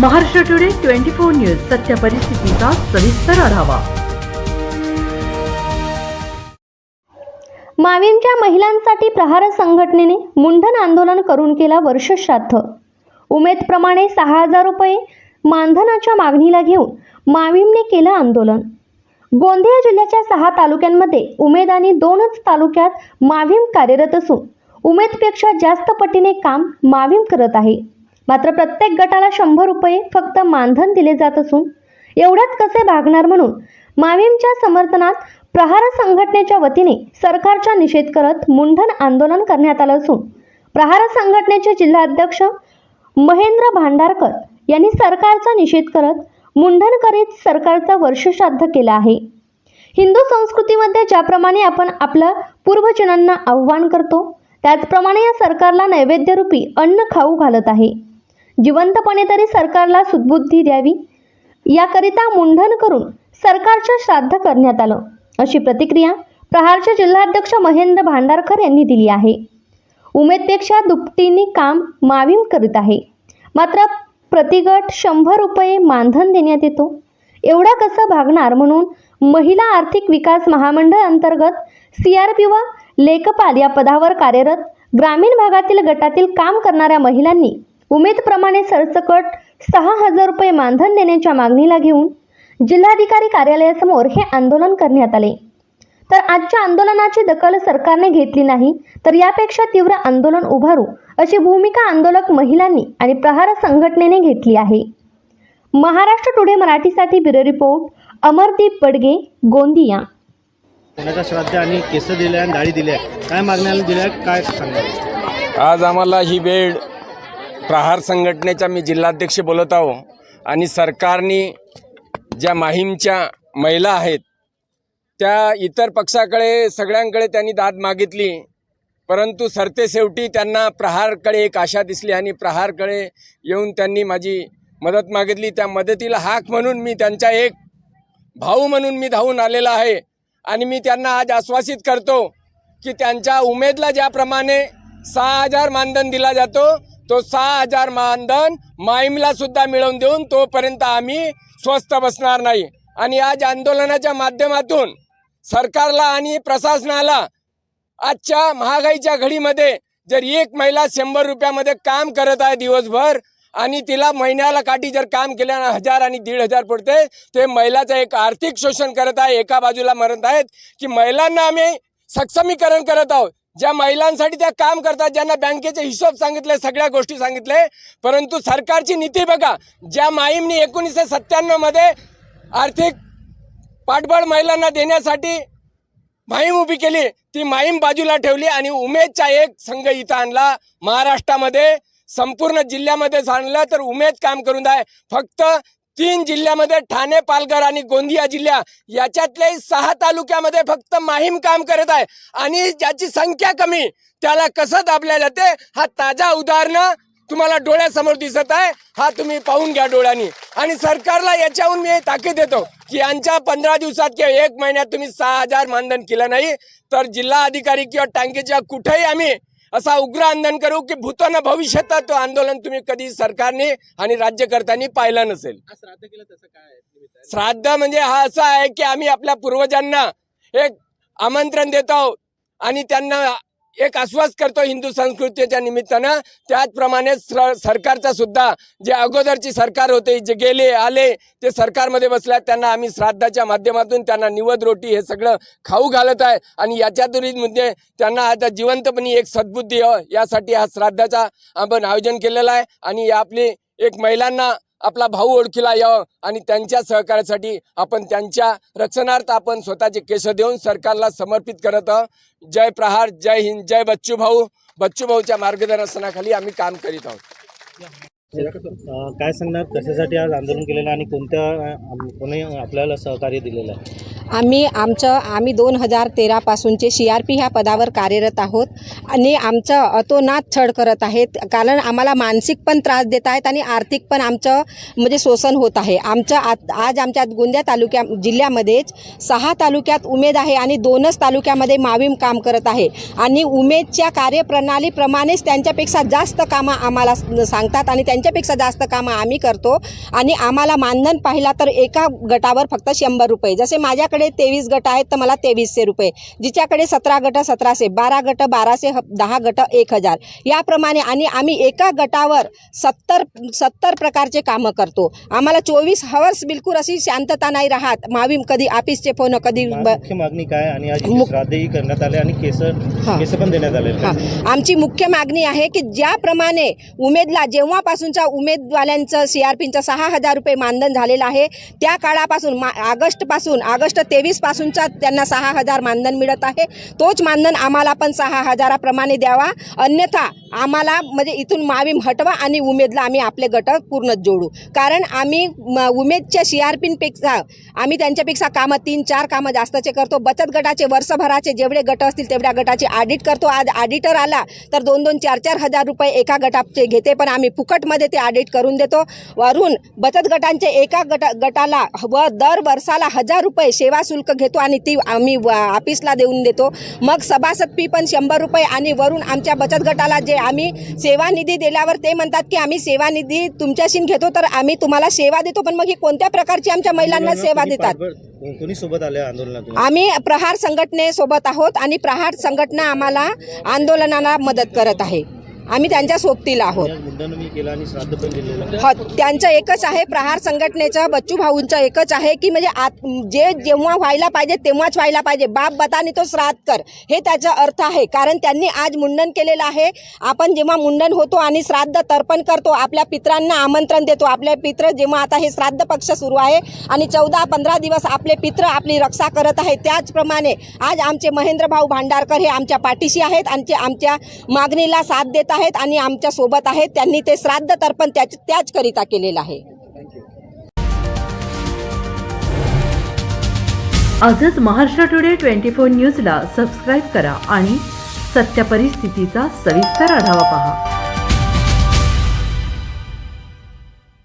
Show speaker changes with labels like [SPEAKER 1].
[SPEAKER 1] Maharashtra today twenty four news सत्य परिस्थितीचा सविस्तर आढावा.
[SPEAKER 2] माविमच्या महिलांसाठी प्रहार संघटनेने मुंडन आंदोलन करून केला वर्षश्राद्ध उमेदप्रमाणे सहा हजार रुपये मानधनाच्या मागणीला घेऊन माविमने केलं आंदोलन. गोंदिया जिल्ह्याच्या सहा तालुक्यांमध्ये उमेद आणि दोनच तालुक्यात माविम कार्यरत असून उमेदपेक्षा जास्त पटीने काम माविम करत आहे. मात्र प्रत्येक गटाला शंभर रुपये फक्त मानधन दिले जात असून एवढ्यात कसे भागणार म्हणून मावीमच्या समर्थनात प्रहार संघटनेच्या वतीने सरकारचा निषेध करत मुंडन आंदोलन करण्यात आलं असून प्रहार संघटनेचे जिल्हाध्यक्ष महेंद्र भांडारकर यांनी सरकारचा निषेध करत मुंडन करीत सरकारचा वर्षश्राद्ध केला आहे. हिंदू संस्कृतीमध्ये ज्याप्रमाणे आपण आपल्या पूर्वजनांना आव्हान करतो त्याचप्रमाणे या सरकारला नैवेद्यरूपी अन्न खाऊ घालत आहे. जिवंतपणे तरी सरकारला सुदबुद्धी द्यावी. याकरिता मुंडन करून सरकारचं श्राद्ध करण्यात आलं. अशी प्रतिक्रिया प्रहारचे जिल्हाध्यक्ष महेंद्र भांडारकर यांनी दिली आहे. उमेदपेक्षा दुपटीने काम माविम करीत आहे. मात्र प्रतिगट शंभर रुपये मानधन देण्यात येतो. एवढा कसं भागणार म्हणून महिला आर्थिक विकास महामंडळ अंतर्गत सी आर पी व लेखपाल या पदावर कार्यरत ग्रामीण भागातील गटातील काम करणाऱ्या महिलांनी उमेदप्रमाणे सरसकट सहा हजार रुपये मानधन देण्याच्या मागणीला घेऊन जिल्हाधिकारी कार्यालयासमोर हे आंदोलन करण्यात आले. तर आजच्या आंदोलनाची दखल सरकारने घेतली नाही तर यापेक्षा तीव्र आंदोलन उभारू अशी भूमिका आंदोलक महिलांनी आणि प्रहार संघटनेने घेतली आहे. महाराष्ट्र टुडे मराठीसाठी ब्युरो रिपोर्ट अमरदीप बडगे गोंदिया.
[SPEAKER 3] कोणाच्या श्राद्ध आणि केस दिल्या आणि डाळी दिल्या. काय मागण्याला दिल्या काय सांगणार
[SPEAKER 4] आज आम्हाला ही वेळ प्रहार संघटनेचा मी जिल्हाध्यक्ष बोलत आहो. आणि सरकारने ज्या माहीमच्या महिला आहेत त्या इतर पक्षाकडे सगळ्यांकडे त्यांनी दाद मागितली. परंतु सरतेशेवटी त्यांना प्रहारकडे एक आशा दिसली आणि प्रहारकडे येऊन त्यांनी माझी मदत मागितली. त्या मदतीला हाक म्हणून मी त्यांचा एक भाऊ म्हणून मी धावून आलेला आहे. आणि मी त्यांना आज आश्वासित करतो की त्यांच्या उमेदला ज्याप्रमाणे सहा हजार मानधन दिला जातो. तो सहा हजार मानधन माईमला सुद्धा मिळवून देऊन तोपर्यंत आम्ही स्वस्थ बसणार नाही. आणि आज आंदोलनाच्या माध्यमातून सरकारला आणि प्रशासनाला आजच्या महागाईच्या घडीमध्ये जर एक महिला शंभर रुपयामध्ये काम करत आहे दिवसभर आणि तिला महिन्याला काठी जर काम केल्यानं हजार आणि दीड हजार पडते ते महिलाचं एक आर्थिक शोषण करत आहे. एका बाजूला म्हणत आहेत की महिलांना आम्ही सक्षमीकरण करत आहोत. ज्या महिलांसाठी त्या काम करतात ज्यांना बँकेचे हिशोब सांगितले सगळ्या गोष्टी सांगितले परंतु सरकारची नीती बघा ज्या माईमनी एकोणीसशे सत्त्याण्णवमध्ये आर्थिक पाठबळ महिलांना देण्यासाठी माहीम उभी केली ती माहीम बाजूला ठेवली आणि उमेदचा एक संघ इथं आणला. महाराष्ट्रामध्ये संपूर्ण जिल्ह्यामध्ये आणलं तर उमेद काम करून आहे फक्त तीन जिल्ह्यामध्ये ठाणे पालघर आणि गोंदिया जिल्हा याच्यातल्याही सहा तालुक्यामध्ये फक्त माहीम काम करत आहे. आणि ज्याची संख्या कमी त्याला कसं दाबल्या जाते हा ताजा उदाहरण तुम्हाला डोळ्यासमोर दिसत आहे. हा तुम्ही पाहून घ्या डोळ्यांनी. आणि सरकारला याच्याहून मी ताकीद देतो की यांच्या पंधरा दिवसात किंवा एक महिन्यात तुम्ही सहा हजार मानधन केलं नाही तर जिल्हा अधिकारी किंवा टँकीच्या कुठेही आम्ही असा उग्र आंदोलन करू की भूतान भविष्यात तो आंदोलन तुम्ही कधी सरकारने आणि राज्यकर्त्यांनी पाहिलं नसेल.
[SPEAKER 3] श्राद्ध केलं तसं काय
[SPEAKER 4] श्राद्ध म्हणजे हा असा आहे की आम्ही आपल्या पूर्वजांना एक आमंत्रण देत आहोत आणि त्यांना एक आश्वास करतो हिंदू संस्कृतीच्या निमित्तानं. त्याचप्रमाणे सर सरकारचा सुद्धा जे अगोदरची सरकार होते जे गेले आले ते सरकारमध्ये बसल्या त्यांना आम्ही श्राद्धाच्या माध्यमातून त्यांना निवद रोटी हे सगळं खाऊ घालत आहे. आणि याच्यातून म्हणजे त्यांना आता जिवंतपणी एक सद्बुद्धी हो यासाठी हा श्राद्धाचा आपण आयोजन केलेलं आहे. आणि या आपली एक महिलांना आपला भाऊ ओळखीला यावं आणि त्यांच्या सहकार्यासाठी आपण त्यांच्या रक्षणार्थ आपण स्वतःचे केस देऊन सरकारला समर्पित करत आहोत. जय प्रहार जय हिंद जय बच्चू भाऊ. बच्चू भाऊच्या मार्गदर्शनाखाली आम्ही काम करीत आहोत.
[SPEAKER 3] काय सांगणार? कशासाठी आज आंदोलन केलेलं आणि कोणत्या कोणी आपल्याला सहकार्य दिलेलं आहे?
[SPEAKER 5] आम्ही आमचं आम्ही दोन हजार तेरापासूनचे सी आर पी ह्या पदावर कार्यरत आहोत आणि आमचं अतोनात छळ करत आहेत. कारण आम्हाला मानसिक पण त्रास देत आहेत आणि आर्थिक पण आमचं म्हणजे शोषण होत आहे. आमचं आत आज आमच्या गोंदिया तालुक्या जिल्ह्यामध्येच सहा तालुक्यात उमेद आहे आणि दोनच तालुक्यामध्ये मावीम काम करत आहे. आणि उमेदच्या कार्यप्रणालीप्रमाणेच त्यांच्यापेक्षा जास्त कामं आम्हाला सांगतात आणि त्यांच्या त्यांच्यापेक्षा जास्त कामं आम्ही करतो आणि आम्हाला मानधन पाहिला तर एका गटावर फक्त शंभर रुपये. जसे माझ्याकडे तेवीस गट आहेत तर मला तेवीसशे रुपये. जिच्याकडे सतरा गट सतराशे बारा गट बाराशे दहा गट एक हजार. याप्रमाणे आणि आम्ही एका गटावर सत्तर सत्तर प्रकारचे कामं करतो. आम्हाला चोवीस हवर्स बिलकुल अशी शांतता नाही राहत. मावी कधी ऑफिसचे फोन कधी
[SPEAKER 3] मागणी काय आणि करण्यात आले आणि केस. केस पण देण्यात आले
[SPEAKER 5] आमची मुख्य मागणी आहे की ज्याप्रमाणे उमेदला त्यांच्या उमेदवाल्यांचं सी आर पीचं सहा हजार रुपये मानधन झालेलं आहे. त्या काळापासून मा ऑगस्टपासून ऑगस्ट तेवीसपासूनचा त्यांना सहा हजार मानधन मिळत आहे. तोच मानधन आम्हाला पण सहा हजाराप्रमाणे द्यावा. अन्यथा आम्हाला म्हणजे इथून मावीम हटवा आणि उमेदला आम्ही आपले गट पूर्णच जोडू. कारण आम्ही म- उमेदच्या सी आर पीपेक्षा आम्ही त्यांच्यापेक्षा कामं तीन चार कामं जास्तचे करतो. बचत गटाचे वर्षभराचे जेवढे गट असतील तेवढ्या गटाचे ऑडिट करतो. आज ऑडिटर आला तर दोन दोन चार चार हजार रुपये एका गटाचे घेते. पण आम्ही फुकटमध्ये ते ऑडिट करून देतो. वरून बचत गटांचे एका गट गटाला व दर वर्षाला हजार रुपये सेवा शुल्क घेतो आणि ती आम्ही व- ऑफिसला देऊन देतो. मग सभासद फी पण शंभर रुपये आणि वरून आमच्या बचत गटाला जे आम्ही सेवा निधी दिल्यावर ते म्हणतात की आम्ही सेवा निधी तुमच्याशी घेतो तर आम्ही तुम्हाला सेवा देतो पण मग ही कोणत्या प्रकारची आमच्या महिलांना सेवा देतात?
[SPEAKER 3] कोणी- कोणी सोबत आले आंदोलनातून
[SPEAKER 5] आम्ही प्रहार संघटनेसोबत आहोत आणि प्रहार संघटना आम्हाला आंदोलनाला मदत करत आहे. आम्ही त्यांच्या सोबतीला आहोत. हो त्यांचं एकच आहे प्रहार संघटनेचं बच्चू भाऊंचं एकच आहे की म्हणजे आत जे जेव्हा व्हायला पाहिजे तेव्हाच व्हायला पाहिजे. बाप बतानी तो श्राद्ध कर. हे त्याचा अर्थ आहे. कारण त्यांनी आज मुंडन केलेलं आहे. आपण जेव्हा मुंडन होतो आणि श्राद्ध तर्पण करतो आपल्या पित्रांना आमंत्रण देतो. आपले पित्र जेव्हा आता हे श्राद्ध पक्ष सुरू आहे आणि चौदा पंधरा दिवस आपले पित्र आपली रक्षा करत आहे त्याचप्रमाणे आज आमचे महेंद्र भाऊ भांडारकर हे आमच्या पाठीशी आहेत. आणि ते आमच्या मागणीला साथ देत आहेत आणि आमच्यासोबत आहेत. त्यांनी ते श्राद्ध तर्पण त्याच त्याचकरिता केलेलं आहे.
[SPEAKER 1] आजच महाराष्ट्र टुडे ट्वेंटी फोर न्यूजला सबस्क्राईब करा आणि सत्य परिस्थितीचा सविस्तर आढावा पहा.